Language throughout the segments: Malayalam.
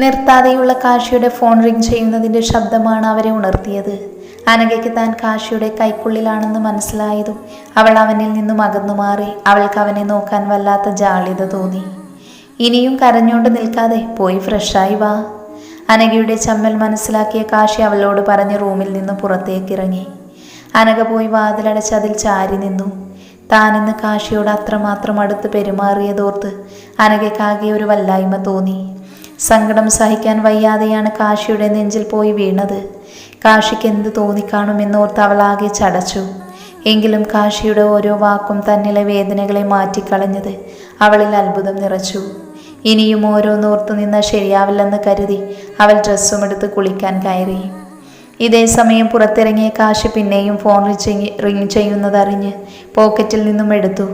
നിർത്താതെയുള്ള കാശിയുടെ ഫോൺ റിംഗ് ചെയ്യുന്നതിന്റെ ശബ്ദമാണ് അവരെ ഉണർത്തിയത്. അനഘയ്ക്ക് താൻ കാശിയുടെ കൈക്കുള്ളിലാണെന്ന് മനസ്സിലായതും അവൾ അവനിൽ നിന്നും അകന്നു മാറി അവൾക്ക് അവനെ നോക്കാൻ വല്ലാത്ത ജാളിത തോന്നി. ഇനിയും കരഞ്ഞുകൊണ്ട് നിൽക്കാതെ പോയി ഫ്രഷായി വാ. അനഘയുടെ ചമ്മൽ മനസ്സിലാക്കിയ കാശി അവളോട് പറഞ്ഞ് റൂമിൽ നിന്ന് പുറത്തേക്ക് ഇറങ്ങി അനഘ പോയി വാതിലടച്ച് അതിൽ ചാരി നിന്നു. താനിന്ന് കാശിയോട് അത്രമാത്രം അടുത്ത് പെരുമാറിയതോർത്ത് അനഘയ്ക്കാകെ ഒരു വല്ലായ്മ തോന്നി. സങ്കടം സഹിക്കാൻ വയ്യാതെയാണ് കാശിയുടെ നെഞ്ചിൽ പോയി വീണത്. കാശിക്ക് എന്ത് തോന്നിക്കാണുമെന്നോർത്ത് അവൾ ആകെ ചടച്ചു. എങ്കിലും കാശിയുടെ ഓരോ വാക്കും തന്നിലെ വേദനകളെ മാറ്റിക്കളഞ്ഞത് അവളിൽ അത്ഭുതം നിറച്ചു. ഇനിയും ഓരോന്നോർത്ത് നിന്നാൽ ശരിയാവില്ലെന്ന് കരുതി അവൾ ഡ്രസ്സും എടുത്ത് കുളിക്കാൻ കയറി. ഇതേ സമയം പുറത്തിറങ്ങിയ കാശി പിന്നെയും ഫോൺ റിങ് ചെയ്യുന്നതറിഞ്ഞ് പോക്കറ്റിൽ നിന്നും എടുത്തു.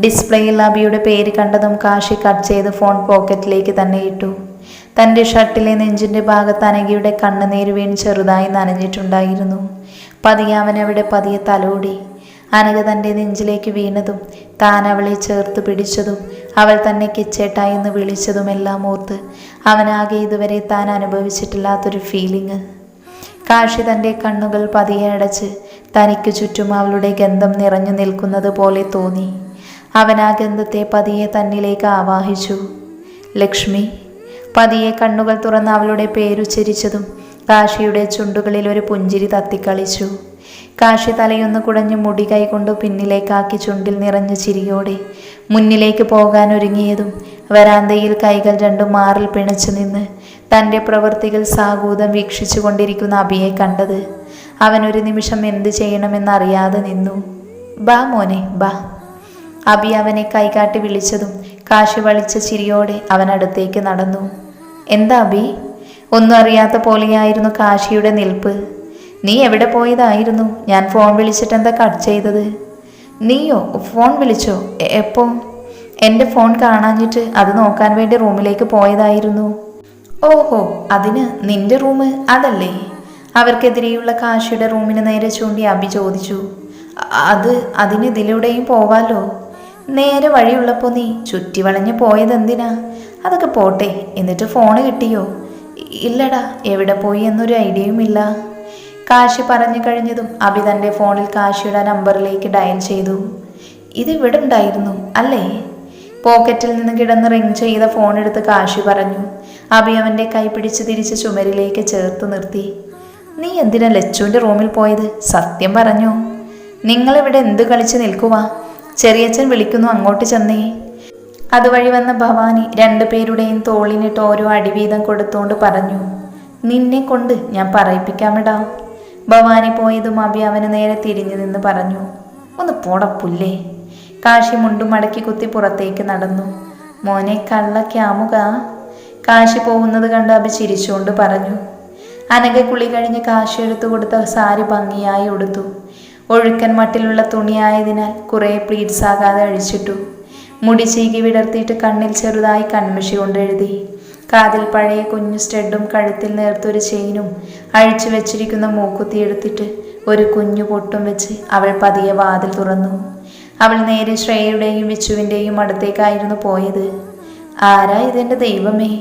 ഡിസ്പ്ലേയിൽ അബിയുടെ പേര് കണ്ടതും കാശി കട്ട് ചെയ്ത് ഫോൺ പോക്കറ്റിലേക്ക് തന്നെ ഇട്ടു. തന്റെ ഷർട്ടിലെ നെഞ്ചിന്റെ ഭാഗത്ത് അനഘയുടെ കണ്ണുനീര് വീണ് ചെറുതായി നനഞ്ഞിട്ടുണ്ടായിരുന്നു. പതിയെ അവൻ അവിടെ പതിയെ തലോടി. അനഘ തന്റെ നെഞ്ചിലേക്ക് വീണതും താൻ അവളെ ചേർത്ത് പിടിച്ചതും അവൾ തന്നെ കിച്ചേട്ടായി എന്ന് വിളിച്ചതുമെല്ലാം ഓർത്ത് അവനാകെ ഇതുവരെ താൻ അനുഭവിച്ചിട്ടില്ലാത്തൊരു ഫീലിംഗ് കാശി തന്റെ കണ്ണുകൾ പതിയെ അടച്ച് തനിക്ക് ചുറ്റും അവളുടെ ഗന്ധം നിറഞ്ഞു നിൽക്കുന്നത് പോലെ തോന്നി. അവൻ ആ ഗന്ധത്തെ പതിയെ തന്നിലേക്ക് ആവാഹിച്ചു. ലക്ഷ്മി പതിയെ കണ്ണുകൾ തുറന്ന് അവളുടെ പേരുച്ചരിച്ചതും കാശിയുടെ ചുണ്ടുകളിൽ ഒരു പുഞ്ചിരി തത്തിക്കളിച്ചു. കാശി തലയൊന്ന് കുടഞ്ഞു മുടി കൈകൊണ്ട് പിന്നിലേക്കാക്കി ചുണ്ടിൽ നിറഞ്ഞു ചിരിയോടെ മുന്നിലേക്ക് പോകാൻ ഒരുങ്ങിയതും വരാന്തയിൽ കൈകൾ രണ്ടും മാറിൽ പിണച്ചു നിന്ന് തന്റെ പ്രവൃത്തികൾ സാഗൂതം വീക്ഷിച്ചു കൊണ്ടിരിക്കുന്ന അബിയെ കണ്ടത്. അവൻ ഒരു നിമിഷം എന്ത് ചെയ്യണമെന്നറിയാതെ നിന്നു. ബാ മോനെ ബാ. അബി അവനെ കൈകാട്ടി വിളിച്ചതും കാശി വളിച്ച ചിരിയോടെ അവൻ അടുത്തേക്ക് നടന്നു. എന്താ അബി? ഒന്നും അറിയാത്ത പോലെയായിരുന്നു കാശിയുടെ നിൽപ്പ്. നീ എവിടെ പോയതായിരുന്നു? ഞാൻ ഫോൺ വിളിച്ചിട്ട് എന്താ കട്ട് ചെയ്തത്? നീയോ? ഫോൺ വിളിച്ചോ? എപ്പോ? എന്റെ ഫോൺ കാണാഞ്ഞിട്ട് അത് നോക്കാൻ വേണ്ടി റൂമിലേക്ക് പോയതായിരുന്നു. ഓഹോ അതിന് നിന്റെ റൂം അതല്ലേ? അവർക്കെതിരെയുള്ള കാശിയുടെ റൂമിന് നേരെ ചൂണ്ടി അബി ചോദിച്ചു. അത് അതിന് ഇതിലൂടെയും പോവാലോ? നേരെ വഴിയുള്ളപ്പോൾ നീ ചുറ്റി വളഞ്ഞു പോയതെന്തിനാ? അതൊക്കെ പോട്ടെ എന്നിട്ട് ഫോണ് കിട്ടിയോ? ഇല്ലടാ എവിടെ പോയി എന്നൊരു ഐഡിയയും ഇല്ല. കാശി പറഞ്ഞു കഴിഞ്ഞതും അബി തന്റെ ഫോണിൽ കാശിയുടെ നമ്പറിലേക്ക് ഡയൽ ചെയ്തു. ഇത് ഇവിടെ ഉണ്ടായിരുന്നു അല്ലേ? പോക്കറ്റിൽ നിന്ന് കിടന്ന് റിങ് ചെയ്ത ഫോൺ എടുത്ത് കാശി പറഞ്ഞു. അബി അവന്റെ കൈ പിടിച്ച് തിരിച്ച് ചുമരിലേക്ക് ചേർത്ത് നിർത്തി. നീ എന്തിനാ ലച്ചുവിന്റെ റൂമിൽ പോയത്? സത്യം പറഞ്ഞോ? നിങ്ങളിവിടെ എന്ത് കളിച്ച് നിൽക്കുവാ? ചെറിയച്ഛൻ വിളിക്കുന്നു അങ്ങോട്ട് ചെന്നേ. അതുവഴി വന്ന ഭവാനി രണ്ടുപേരുടെയും തോളിനിട്ട് ഓരോ അടിവീതം കൊടുത്തുകൊണ്ട് പറഞ്ഞു നിന്നെ കൊണ്ട് ഞാൻ പറയിപ്പിക്കാമിടാ. ഭവാനി പോയതും അബി അവന് നേരെ തിരിഞ്ഞു നിന്ന് പറഞ്ഞു ഒന്ന് പോടപ്പുല്ലേ. പുല്ലേ കാശി മുണ്ടും മടക്കി കുത്തി പുറത്തേക്ക് നടന്നു മോനെ കള്ള ക്യാമുക. കാശി പോകുന്നത് കണ്ട് അബി ചിരിച്ചുകൊണ്ട് പറഞ്ഞു അനഘ കുളി കഴിഞ്ഞ് കാശി എടുത്തു കൊടുത്ത സാരി ഭംഗിയായി ഉടുത്തു ഒഴുക്കൻ മട്ടിലുള്ള തുണിയായതിനാൽ കുറേ പ്ലീറ്റ്സ് ആകാതെ അഴിച്ചിട്ടു. മുടി ചീകി വിടർത്തിയിട്ട് കണ്ണിൽ ചെറുതായി കൺമഷി കൊണ്ടെഴുതി കാതിൽ പഴയ കുഞ്ഞു സ്റ്റെഡും കഴുത്തിൽ നേർത്തൊരു ചെയിനും അഴിച്ചു വെച്ചിരിക്കുന്ന മൂക്കുത്തി എടുത്തിട്ട് ഒരു കുഞ്ഞു പൊട്ടും വെച്ച് അവൾ പതിയെ വാതിൽ തുറന്നു. അവൾ നേരെ ശ്രേയയുടെയും വിച്ചുവിന്റെയും അടുത്തേക്കായിരുന്നു പോയത്. ആരാ ഇതെന്റെ ദൈവമേ?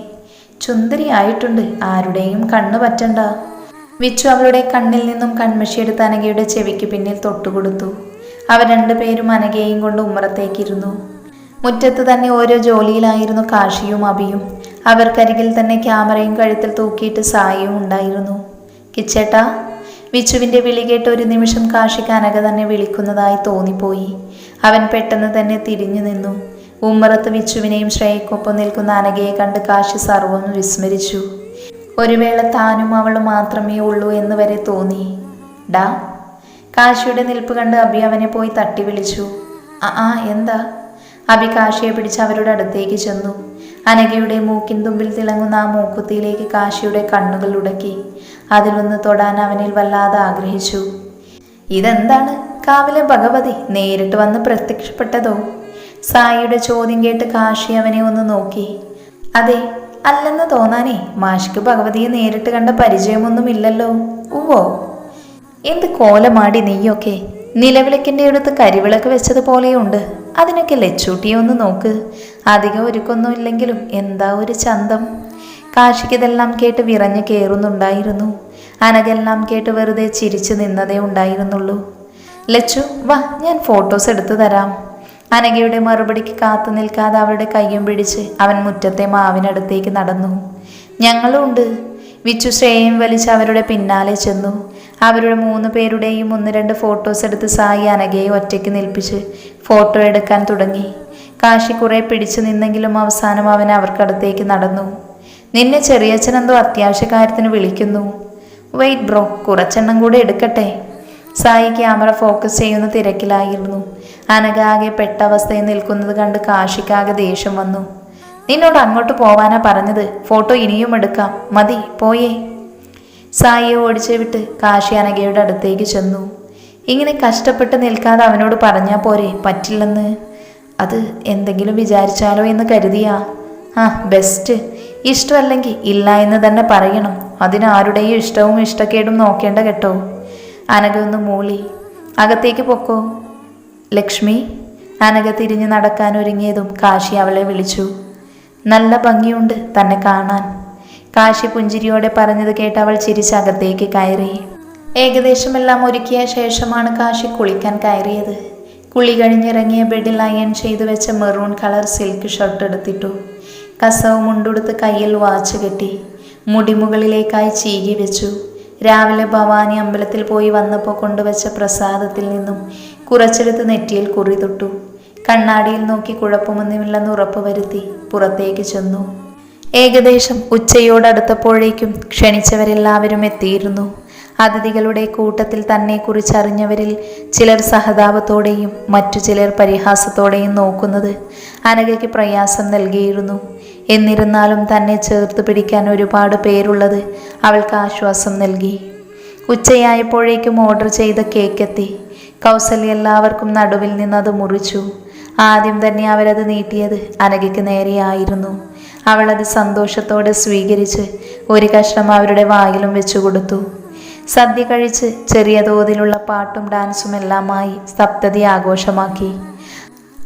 ചുന്ദരിയായിട്ടുണ്ട്. ആരുടെയും കണ്ണു പറ്റണ്ട വിച്ചു അവളുടെ കണ്ണിൽ നിന്നും കൺമഷിയെടുത്ത് അനഘയുടെ ചെവിക്ക് പിന്നിൽ തൊട്ടുകൊടുത്തു അവർ രണ്ടുപേരും അനകയെയും കൊണ്ട് ഉമ്മറത്തേക്കിരുന്നു. മുറ്റത്ത് തന്നെ ഓരോ ജോലിയിലായിരുന്നു കാശിയും അബിയും. അവർക്കരികിൽ തന്നെ ക്യാമറയും കഴുത്തിൽ തൂക്കിയിട്ട് സായിയും ഉണ്ടായിരുന്നു. കിച്ചേട്ട വിച്ചുവിന്റെ വിളി കേട്ട് ഒരു നിമിഷം കാശിക്ക് അനഘ തന്നെ വിളിക്കുന്നതായി തോന്നിപ്പോയി. അവൻ പെട്ടെന്ന് തന്നെ തിരിഞ്ഞു നിന്നു. ഉമ്മറത്ത് വിച്ചുവിനെയും ശ്രേയക്കൊപ്പം നിൽക്കുന്ന അനഘയെ കണ്ട് കാശി സർവം വിസ്മരിച്ചു. ഒരു വേള താനും അവളും മാത്രമേ ഉള്ളൂ എന്ന് വരെ തോന്നി. ഡാ കാശിയുടെ നിൽപ്പ് കണ്ട് അബി അവനെ പോയി തട്ടി വിളിച്ചു. ആ ആ എന്താ? അബി കാശിയെ പിടിച്ച് അവരുടെ അടുത്തേക്ക് ചെന്നു. അനഘയുടെ മൂക്കിൻ തുമ്പിൽ തിളങ്ങുന്ന ആ മൂക്കുത്തിയിലേക്ക് കാശിയുടെ കണ്ണുകൾ ഉടക്കി. അതിലൊന്ന് തൊടാൻ അവനിൽ വല്ലാതെ ആഗ്രഹിച്ചു. ഇതെന്താണ്? കാവിലെ ഭഗവതി നേരിട്ട് വന്ന് പ്രത്യക്ഷപ്പെട്ടതോ? സായിയുടെ ചോദ്യം കേട്ട് കാശി അവനെ ഒന്ന് നോക്കി. അതെ അല്ലെന്ന് തോന്നാനേ മാഷിക്ക് ഭഗവതിയെ നേരിട്ട് കണ്ട പരിചയമൊന്നുമില്ലല്ലോ. ഉവ്വോ. എന്ത് കോലമാടി നീയൊക്കെ. നിലവിളക്കിന്റെ അടുത്ത് കരിവിളക്ക് വെച്ചതുപോലെയുണ്ട് അതിനൊക്കെ ലച്ചൂട്ടിയെ ഒന്ന് നോക്ക്. അധികം ഒരുക്കൊന്നും ഇല്ലെങ്കിലും എന്താ ഒരു ചന്തം? കാശിക്കിതെല്ലാം കേട്ട് വിറഞ്ഞു കയറുന്നുണ്ടായിരുന്നു അനകെല്ലാം കേട്ട് വെറുതെ ചിരിച്ചു നിന്നതേ ഉണ്ടായിരുന്നുള്ളൂ. ലച്ചു വാ ഞാൻ ഫോട്ടോസ് എടുത്തു തരാം. അനഘയുടെ മറുപടിക്ക് കാത്തു നിൽക്കാതെ അവളുടെ കയ്യും പിടിച്ച് അവൻ മുറ്റത്തെ മാവിനടുത്തേക്ക് നടന്നു. ഞങ്ങളും ഉണ്ട്. വിച്ചു ശ്രേയം വലിച്ച് അവരുടെ പിന്നാലെ ചെന്നു. അവരുടെ മൂന്ന് പേരുടെയും ഒന്ന് രണ്ട് ഫോട്ടോസ് എടുത്ത് സായി അനഘയെ ഒറ്റയ്ക്ക് നിൽപ്പിച്ച് ഫോട്ടോ എടുക്കാൻ തുടങ്ങി. കാശി കുറെ പിടിച്ചു നിന്നെങ്കിലും അവസാനം അവൻ അവർക്കടുത്തേക്ക് നടന്നു. നിന്നെ ചെറിയച്ഛനെന്തോ അത്യാവശ്യ കാര്യത്തിന് വിളിക്കുന്നു. വെയിറ്റ് ബ്രോ കുറച്ചെണ്ണം കൂടെ എടുക്കട്ടെ. സായി ക്യാമറ ഫോക്കസ് ചെയ്യുന്ന തിരക്കിലായിരുന്നു. അനകാകെ പെട്ടവസ്ഥയിൽ നിൽക്കുന്നത് കണ്ട് കാശിക്കാകെ ദേഷ്യം വന്നു. നിന്നോട് അങ്ങോട്ട് പോവാനാ പറഞ്ഞത്. ഫോട്ടോ ഇനിയും എടുക്കാം. മതി പോയേ. സായിയെ ഓടിച്ചു വിട്ട് കാശി അനഘയുടെ അടുത്തേക്ക് ചെന്നു. ഇങ്ങനെ കഷ്ടപ്പെട്ട് നിൽക്കാതെ അവനോട് പറഞ്ഞാൽ പോരെ? പറ്റില്ലെന്ന്. അത് എന്തെങ്കിലും വിചാരിച്ചാലോ എന്ന് കരുതിയാ. ആ ബെസ്റ്റ്. ഇഷ്ടമല്ലെങ്കിൽ ഇല്ല എന്ന് തന്നെ പറയണം. അതിനാരുടെയും ഇഷ്ടവും ഇഷ്ടക്കേടും നോക്കേണ്ട കേട്ടോ. അനഘ ഒന്ന് മൂളി. അകത്തേക്ക് പൊക്കോ. ലക്ഷ്മി അനക തിരിഞ്ഞു നടക്കാൻ ഒരുങ്ങിയതും കാശി അവളെ വിളിച്ചു. നല്ല ഭംഗിയുണ്ട് തന്നെ കാണാൻ. കാശി പുഞ്ചിരിയോടെ പറഞ്ഞത് കേട്ട് അവൾ ചിരിച്ചകത്തേക്ക് കയറി. ഏകദേശം എല്ലാം ഒരുക്കിയ ശേഷമാണ് കാശി കുളിക്കാൻ കയറിയത്. കുളി കഴിഞ്ഞിറങ്ങിയ ബെഡിൽ അയൺ ചെയ്തു വെച്ച മെറൂൺ കളർ സിൽക്ക് ഷർട്ട് എടുത്തിട്ടു. കസവ് മുണ്ടുടുത്ത് കയ്യിൽ വാച്ച് കെട്ടി. മുടിമുകളിലേക്കായി ചീകി വെച്ചു. രാവിലെ ഭവാനി അമ്പലത്തിൽ പോയി വന്നപ്പോൾ കൊണ്ടുവച്ച പ്രസാദത്തിൽ നിന്നും കുറച്ചെടുത്ത് നെറ്റിയിൽ കുറി തൊട്ടു. കണ്ണാടിയിൽ നോക്കി കുഴപ്പമൊന്നുമില്ലെന്ന് ഉറപ്പ് വരുത്തി പുറത്തേക്ക് ചെന്നു. ഏകദേശം ഉച്ചയോടടുത്തപ്പോഴേക്കും ക്ഷണിച്ചവരെല്ലാവരും എത്തിയിരുന്നു. അതിഥികളുടെ കൂട്ടത്തിൽ തന്നെ കുറിച്ചറിഞ്ഞവരിൽ ചിലർ സഹതാപത്തോടെയും മറ്റു ചിലർ പരിഹാസത്തോടെയും നോക്കുന്നത് അനഘയ്ക്ക് പ്രയാസം നൽകിയിരുന്നു. എന്നിരുന്നാലും തന്നെ ചേർത്ത് പിടിക്കാൻ ഒരുപാട് പേരുള്ളത് അവൾക്ക് ആശ്വാസം നൽകി. ഉച്ചയായപ്പോഴേക്കും ഓർഡർ ചെയ്ത കേക്ക് എത്തി. എല്ലാവർക്കും നടുവിൽ നിന്നത് മുറിച്ചു. ആദ്യം തന്നെ അവരത് നീട്ടിയത് അനഘയ്ക്ക് നേരെയായിരുന്നു. അവളത് സന്തോഷത്തോടെ സ്വീകരിച്ച് ഒരു കഷ്ണം അവരുടെ വായിലും വെച്ചു കൊടുത്തു. സദ്യ കഴിച്ച് ചെറിയ തോതിലുള്ള പാട്ടും ഡാൻസും എല്ലാമായി സപ്തതി ആഘോഷമാക്കി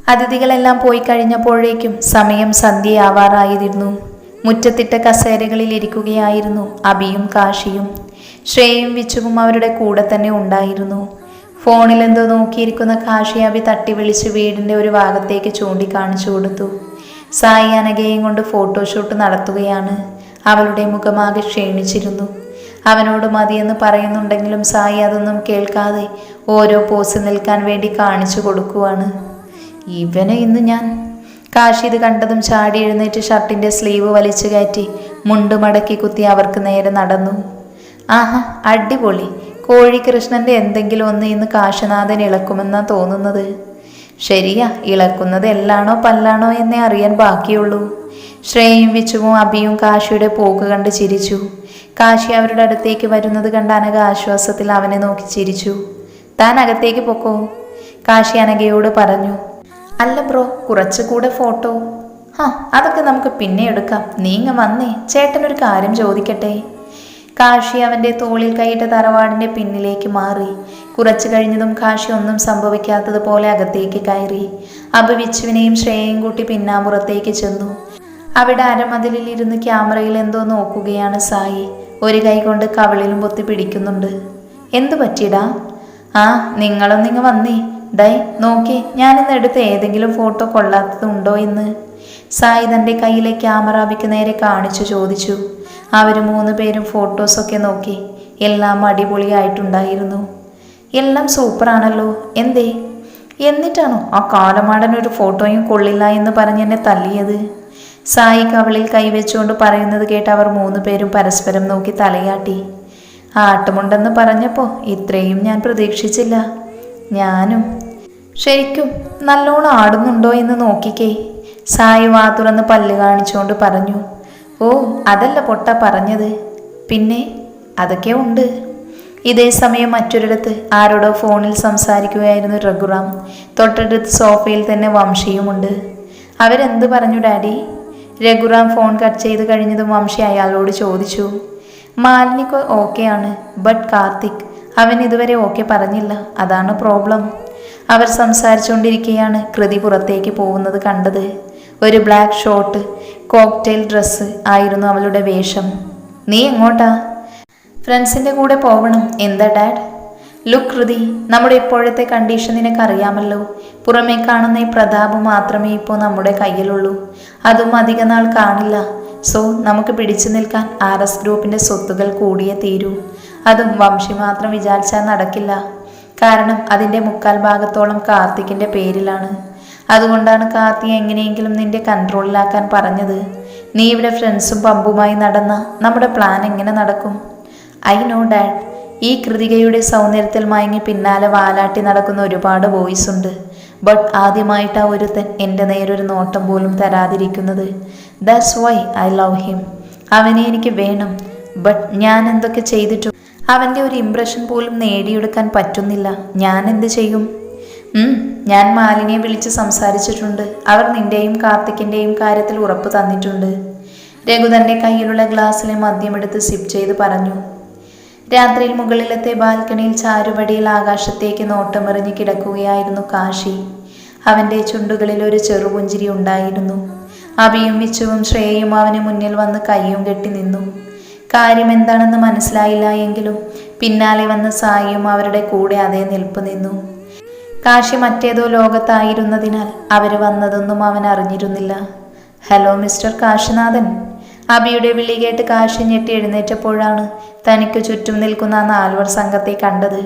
അതിഥികളെല്ലാം പോയി കഴിഞ്ഞപ്പോഴേക്കും സമയം സന്ധ്യയാവാറായിരുന്നു. മുറ്റത്തിട്ട കസേരകളിൽ ഇരിക്കുകയായിരുന്നു അബിയും കാശിയും. ശ്രേയും വിച്ചുവും അവരുടെ കൂടെ തന്നെ ഉണ്ടായിരുന്നു. ഫോണിൽ എന്തോ നോക്കിയിരിക്കുന്ന കാശി അബി തട്ടി വിളിച്ച് വീടിന്റെ ഒരു ഭാഗത്തേക്ക് ചൂണ്ടിക്കാണിച്ചു കൊടുത്തു. സായി അനഘയും കൊണ്ട് ഫോട്ടോഷൂട്ട് നടത്തുകയാണ്. അവളുടെ മുഖമാകെ ക്ഷീണിച്ചിരുന്നു. അവനോട് മതിയെന്ന് പറയുന്നുണ്ടെങ്കിലും സായി അതൊന്നും കേൾക്കാതെ ഓരോ പോസ് നിൽക്കാൻ വേണ്ടി കാണിച്ചു കൊടുക്കുവാണ്. ഇവനെ ഇന്ന് ഞാൻ കാശി ഇത് കണ്ടതും ചാടി എഴുന്നേറ്റ് ഷർട്ടിന്റെ സ്ലീവ് വലിച്ചു കയറ്റി മുണ്ട് മടക്കി കുത്തി അവർക്ക് നേരെ നടന്നു. ആഹാ അടിപൊളി. കോഴികൃഷ്ണന്റെ എന്തെങ്കിലും ഒന്ന് ഇന്ന് കാശിനാഥൻ ഇളക്കുമെന്നാ തോന്നുന്നത്. ശരിയാ ഇളക്കുന്നത് എല്ലാണോ പല്ലാണോ എന്നേ അറിയാൻ ബാക്കിയുള്ളൂ. ശ്രേയും വിച്ചുവും അബിയും കാശിയുടെ പോക്ക് കണ്ട് ചിരിച്ചു. കാശി അവരുടെ അടുത്തേക്ക് വരുന്നത് കണ്ട അനഘ ആശ്വാസത്തിൽ അവനെ നോക്കി ചിരിച്ചു. താൻ അകത്തേക്ക് പൊക്കോ? കാശി അനഘയോട് പറഞ്ഞു. അല്ല ബ്രോ കുറച്ചുകൂടെ ഫോട്ടോ. ആ അതൊക്കെ നമുക്ക് പിന്നെ എടുക്കാം. നീങ്ങ വന്നേ. ചേട്ടനൊരു കാര്യം ചോദിക്കട്ടെ? കാശി അവന്റെ തോളിൽ കൈയിട്ട തറവാടിന്റെ പിന്നിലേക്ക് മാറി. കുറച്ചു കഴിഞ്ഞതും കാശി ഒന്നും സംഭവിക്കാത്തതുപോലെ അകത്തേക്ക് കയറി. അപവിച്ചുവിനെയും ശ്രേയയും കൂട്ടി പിന്നാമ്പുറത്തേക്ക് ചെന്നു. അവിടെ അരമതിലിൽ ഇരുന്ന് ക്യാമറയിൽ എന്തോ നോക്കുകയാണ് സായി. ഒരു കൈ കൊണ്ട് കവിളിലും പൊത്തി പിടിക്കുന്നുണ്ട്. എന്തു പറ്റിയടാ? ആ നിങ്ങളും നിങ്ങ വന്നേ. ഡൈ നോക്കി ഞാനിന്ന് എടുത്ത ഏതെങ്കിലും ഫോട്ടോ കൊള്ളാത്തതുണ്ടോ എന്ന്. സായി തന്റെ കയ്യിലെ ക്യാമറ അബിക്ക് നേരെ കാണിച്ചു ചോദിച്ചു. അവർ മൂന്ന് പേരും ഫോട്ടോസൊക്കെ നോക്കി. എല്ലാം അടിപൊളിയായിട്ടുണ്ടായിരുന്നു. എല്ലാം സൂപ്പറാണല്ലോ എന്തേ? എന്നിട്ടാണോ ആ കാലമാടൻ ഒരു ഫോട്ടോയും കൊള്ളില്ല എന്ന് പറഞ്ഞ് എന്നെ തല്ലിയത്? സായി കവളിൽ കൈവച്ചുകൊണ്ട് പറയുന്നത് കേട്ട് അവർ മൂന്ന് പേരും പരസ്പരം നോക്കി തലയാട്ടി. ആട്ടമുണ്ടെന്ന് പറഞ്ഞപ്പോൾ ഇത്രയും ഞാൻ പ്രതീക്ഷിച്ചില്ല. ഞാനും ശരിക്കും നല്ലോണം ആടുന്നുണ്ടോ എന്ന് നോക്കിക്കേ. സായി വാ തുറന്ന് പല്ല് കാണിച്ചുകൊണ്ട് പറഞ്ഞു ഓ അതല്ല പൊട്ട പറഞ്ഞത്. പിന്നെ അതൊക്കെ ഉണ്ട്. ഇതേ സമയം മറ്റൊരിടത്ത് ആരോടോ ഫോണിൽ സംസാരിക്കുകയായിരുന്നു രഘുറാം. തൊട്ടടുത്ത് സോഫയിൽ തന്നെ വംശിയുമുണ്ട്. അവരെന്ത് പറഞ്ഞു ഡാഡി? രഘുറാം ഫോൺ കട്ട് ചെയ്ത് കഴിഞ്ഞതും വംശി അയാളോട് ചോദിച്ചു മാലിനിക്ക് ഓക്കെയാണ് ബട്ട് കാർത്തിക് അവൻ ഇതുവരെ ഓക്കെ പറഞ്ഞില്ല. അതാണ് പ്രോബ്ലം. അവർ സംസാരിച്ചുകൊണ്ടിരിക്കുകയാണ് കൃതി പുറത്തേക്ക് പോകുന്നത് കണ്ടത്. ഒരു ബ്ലാക്ക് ഷോട്ട് കോക്ടെയിൽ ഡ്രസ്സ് ആയിരുന്നു അവളുടെ വേഷം. നീ എങ്ങോട്ടാ? ഫ്രണ്ട്സിന്റെ കൂടെ പോകണം എന്താ ഡാഡ്? ലുക്ക് കൃതി നമ്മുടെ ഇപ്പോഴത്തെ കണ്ടീഷൻ നിനക്കറിയാമല്ലോ. പുറമേ കാണുന്ന ഈ പ്രതാപം മാത്രമേ ഇപ്പോൾ നമ്മുടെ കയ്യിലുള്ളൂ. അതും അധിക നാൾ കാണില്ല. സോ നമുക്ക് പിടിച്ചു നിൽക്കാൻ ആർ എസ് ഗ്രൂപ്പിന്റെ സ്വത്തുകൾ കൂടിയേ തീരൂ. അതും വംശി മാത്രം വിചാരിച്ചാൽ നടക്കില്ല. കാരണം അതിന്റെ മുക്കാൽ ഭാഗത്തോളം കാർത്തിക്കിന്റെ പേരിലാണ്. അതുകൊണ്ടാണ് കാർത്തി എങ്ങനെയെങ്കിലും നിന്റെ കൺട്രോളിലാക്കാൻ പറഞ്ഞത്. നീ ഇവിടെ ഫ്രണ്ട്സും പമ്പുമായി നടന്ന നമ്മുടെ പ്ലാൻ എങ്ങനെ നടക്കും? I know dad. ഈ കൃതികയുടെ സൗന്ദര്യത്തിൽ മയങ്ങി പിന്നാലെ വാലാട്ടി നടക്കുന്ന ഒരുപാട് വോയിസ് ഉണ്ട്. ബട്ട് ആദ്യമായിട്ടാ ഒരുത്തൻ എന്റെ നേരൊരു നോട്ടം പോലും തരാതിരിക്കുന്നത്. That's why I love him. അവനെ എനിക്ക് വേണം. ബട്ട് ഞാൻ എന്തൊക്കെ ചെയ്തിട്ടും അവന്റെ ഒരു ഇംപ്രഷൻ പോലും നേടിയെടുക്കാൻ പറ്റുന്നില്ല. ഞാൻ എന്ത് ചെയ്യും? ഞാൻ മാലിനിയെ വിളിച്ച് സംസാരിച്ചിട്ടുണ്ട്. അവർ നിന്റെയും കാർത്തിക്കിന്റെയും കാര്യത്തിൽ ഉറപ്പ് തന്നിട്ടുണ്ട്. രഘു തന്റെ കയ്യിലുള്ള ഗ്ലാസ്സിലെ മദ്യമെടുത്ത് സിപ്പ് ചെയ്ത് പറഞ്ഞു. രാത്രിയിൽ മുകളിലത്തെ ബാൽക്കണിയിൽ ചാരുപടിയിൽ ആകാശത്തേക്ക് നോട്ടമെറിഞ്ഞ് കിടക്കുകയായിരുന്നു കാശി. അവന്റെ ചുണ്ടുകളിൽ ഒരു ചെറുപുഞ്ചിരി ഉണ്ടായിരുന്നു. അഭിയും മിച്ചുവും ശ്രേയയും അവന് മുന്നിൽ വന്ന് കയ്യും കെട്ടി നിന്നു. കാര്യം എന്താണെന്ന് മനസ്സിലായില്ല എങ്കിലും പിന്നാലെ വന്ന സായിയും അവരുടെ കൂടെ അതേ നിൽപ്പ് നിന്നു. കാശി മറ്റേതോ ലോകത്തായിരുന്നതിനാൽ അവർ വന്നതൊന്നും അവൻ അറിഞ്ഞിരുന്നില്ല. Hello mister Kashinathan. അബിയുടെ വിളി കേട്ട് കാശി ഞെട്ടി എഴുന്നേറ്റപ്പോഴാണ് തനിക്ക് ചുറ്റും നിൽക്കുന്ന ആ നാലുവർ സംഘത്തെ കണ്ടത്.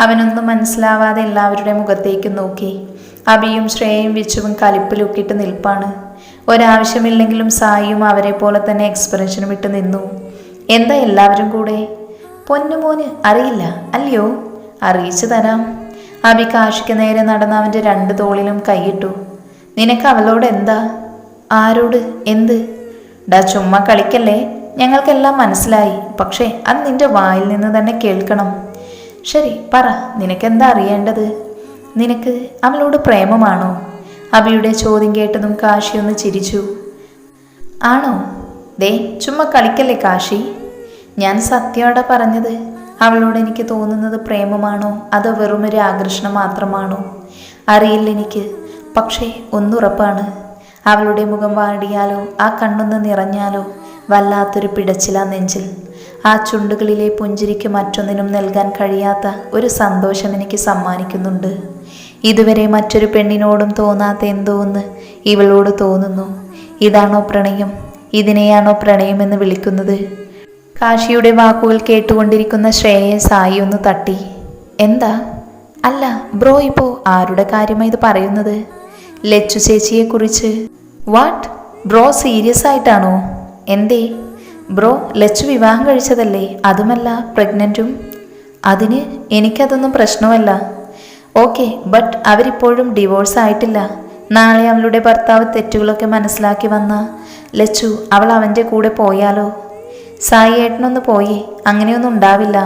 അവനൊന്നും മനസ്സിലാവാതെ എല്ലാവരുടെ മുഖത്തേക്ക് നോക്കി. അബിയും ശ്രേയയും വിച്ചുവും കലിപ്പിലൊക്കിയിട്ട് നിൽപ്പാണ്. ഒരാവശ്യമില്ലെങ്കിലും സായിയും അവരെ പോലെ തന്നെ എക്സ്പ്രഷനും ഇട്ട് നിന്നു. എന്താ എല്ലാവരും കൂടെ? പൊന്നുമോന് അറിയില്ല അല്ലയോ? അറിയിച്ചു തരാം. അബി കാശിക്ക് നേരെ നടന്ന അവന്റെ രണ്ട് തോളിലും കൈയിട്ടു. നിനക്ക് അവളോട് എന്താ? ആരോട്? എന്ത്? ഡാ ചുമ്മാ കളിക്കല്ലേ? ഞങ്ങൾക്കെല്ലാം മനസ്സിലായി. പക്ഷേ അത് നിന്റെ വായിൽ നിന്ന് തന്നെ കേൾക്കണം. ശരി പറ നിനക്കെന്താ അറിയേണ്ടത്? നിനക്ക് അവളോട് പ്രേമമാണോ? അബിയുടെ ചോദ്യം കേട്ടതും കാശി ഒന്ന് ചിരിച്ചു. ആണോ? ദേ ചുമ്മാ കളിക്കല്ലേ കാശി? ഞാൻ സത്യോടെ പറഞ്ഞത്? അവളോട് എനിക്ക് തോന്നുന്നത് പ്രേമമാണോ? അതോ വെറുമൊരു ആകർഷണം മാത്രമാണോ? അറിയില്ല എനിക്ക്. പക്ഷേ ഒന്നുറപ്പാണ്. അവളുടെ മുഖം വാടിയാലോ ആ കണ്ണൊന്ന് നിറഞ്ഞാലോ വല്ലാത്തൊരു പിടച്ചില നെഞ്ചിൽ. ആ ചുണ്ടുകളിലെ പുഞ്ചിരിക്ക് മറ്റൊന്നിനും നൽകാൻ കഴിയാത്ത ഒരു സന്തോഷം എനിക്ക് സമ്മാനിക്കുന്നുണ്ട്. ഇതുവരെ മറ്റൊരു പെണ്ണിനോടും തോന്നാത്ത എന്തോ ഒന്ന് ഇവളോട് തോന്നുന്നു. ഇതാണോ പ്രണയം? ഇതിനെയാണോ പ്രണയമെന്ന് വിളിക്കുന്നത്? കാശിയുടെ വാക്കുകൾ കേട്ടുകൊണ്ടിരിക്കുന്ന ശ്രേയെ സായി ഒന്ന് തട്ടി. എന്താ? അല്ല ബ്രോ ഇപ്പോ ആരുടെ കാര്യമായി ഇത് പറയുന്നത്? ലച്ചു ചേച്ചിയെ കുറിച്ച് വാട്ട്? ബ്രോ സീരിയസ് ആയിട്ടാണോ? എന്തേ? ബ്രോ ലച്ചു വിവാഹം കഴിച്ചതല്ലേ? അതുമല്ല പ്രഗ്നന്റും അതിന് എനിക്കതൊന്നും പ്രശ്നമല്ല. ഓക്കെ ബട്ട് അവരിപ്പോഴും ഡിവോഴ്സ് ആയിട്ടില്ല. നാളെ അവളുടെ ഭർത്താവ് തെറ്റുകളൊക്കെ മനസ്സിലാക്കി വന്ന ലച്ചു അവൾ അവന്റെ കൂടെ പോയാലോ? സായി ഏട്ടനൊന്ന് പോയി. അങ്ങനെയൊന്നും ഉണ്ടാവില്ല.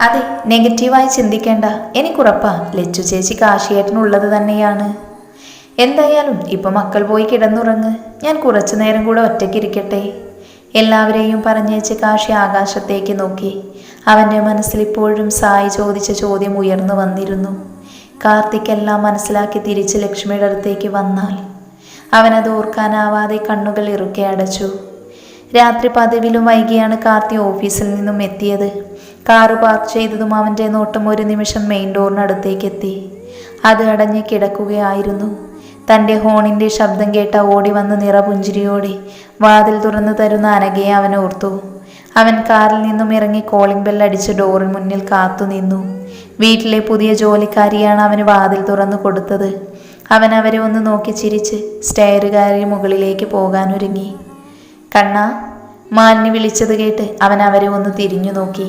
അതെ നെഗറ്റീവായി ചിന്തിക്കേണ്ട. എനിക്കുറപ്പാ ലച്ചു ചേച്ചി കാശിയേട്ടനുള്ളത് തന്നെയാണ്. എന്തായാലും ഇപ്പം മക്കൾ പോയി കിടന്നുറങ്ങ്. ഞാൻ കുറച്ചു നേരം കൂടെ ഒറ്റയ്ക്കിരിക്കട്ടെ എല്ലാവരെയും പറഞ്ഞേച്ച് കാശി ആകാശത്തേക്ക് നോക്കി. അവന്റെ മനസ്സിൽ ഇപ്പോഴും സായി ചോദിച്ച ചോദ്യം ഉയർന്നു വന്നിരുന്നു. കാർത്തിക് എല്ലാം മനസ്സിലാക്കി തിരിച്ച് ലക്ഷ്മിയുടെ അടുത്തേക്ക് വന്നാൽ. അവനത് ഓർക്കാനാവാതെ കണ്ണുകൾ ഇറുക്കെ അടച്ചു. രാത്രി പതിവിലും വൈകിയാണ് കാർത്തി ഓഫീസിൽ നിന്നും എത്തിയത്. കാറ് പാർക്ക് ചെയ്തതും അവന്റെ നോട്ടം ഒരു നിമിഷം മെയിൻ ഡോറിനടുത്തേക്ക് എത്തി. അത് അടഞ്ഞ് കിടക്കുകയായിരുന്നു. തന്റെ ഹോണിന്റെ ശബ്ദം കേട്ട ഓടി വന്ന് നിറപുഞ്ചിരിയോടെ വാതിൽ തുറന്നു തരുന്ന അനഘയെ അവൻ ഓർത്തു. അവൻ കാറിൽ നിന്നും ഇറങ്ങി കോളിംഗ് ബെൽ അടിച്ച് ഡോറിന് മുന്നിൽ കാത്തുനിന്നു വീട്ടിലെ പുതിയ ജോലിക്കാരിയാണ് അവന് വാതിൽ തുറന്നു കൊടുത്തത്. അവൻ അവരെ ഒന്ന് നോക്കി ചിരിച്ച് സ്റ്റയറുകാരി മുകളിലേക്ക് പോകാനൊരുങ്ങി. കണ്ണ മാലിനി വിളിച്ചത് കേട്ട് അവൻ അവരെ ഒന്ന് തിരിഞ്ഞു നോക്കി